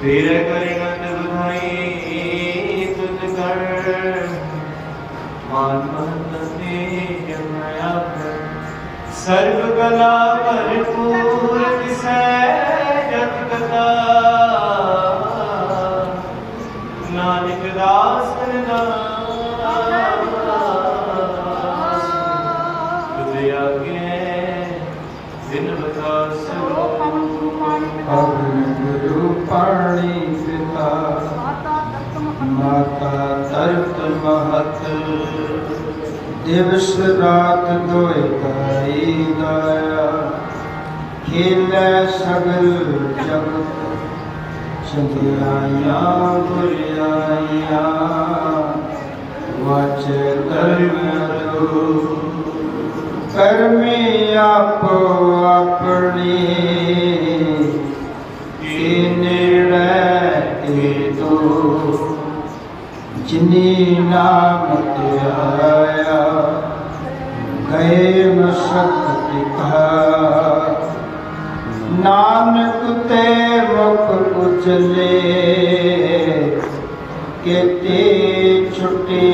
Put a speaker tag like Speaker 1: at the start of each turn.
Speaker 1: ਤੇਰੇ ਵਸ ਬਧਾਈ ਤੁਧ ਕਰ ਮਾਨ ਮਨ ਤੇ ਜਮਇਆ ਸਰਬ ਕਲਾ ਭਰਪੂਰ
Speaker 2: ਦਿਵਸ ਰਾਤ ਦੋਇ ਕਾਈ ਗਾਇਆ ਖੇਲੇ ਸਗਲ ਜਗਤ ਚੰਦਰਾਇਆ ਗੁਰਿਆਇਆ ਵਾਚ ਧਰਮ ਦੋ ਕਰਮੀ ਆਪੋ ਆਪਣੀ ਕੀ ਨੇੜੇ ਤੇ ਤੋ ਜਿਨੀ ਨਾਮ ਤੇ ਆਇਆ ਗਏ ਮਸਕ ਦਿਖਾ ਨਾਨਕ ਤੇ ਮੁਖ ਉਜਲੇ কেটে ছুটে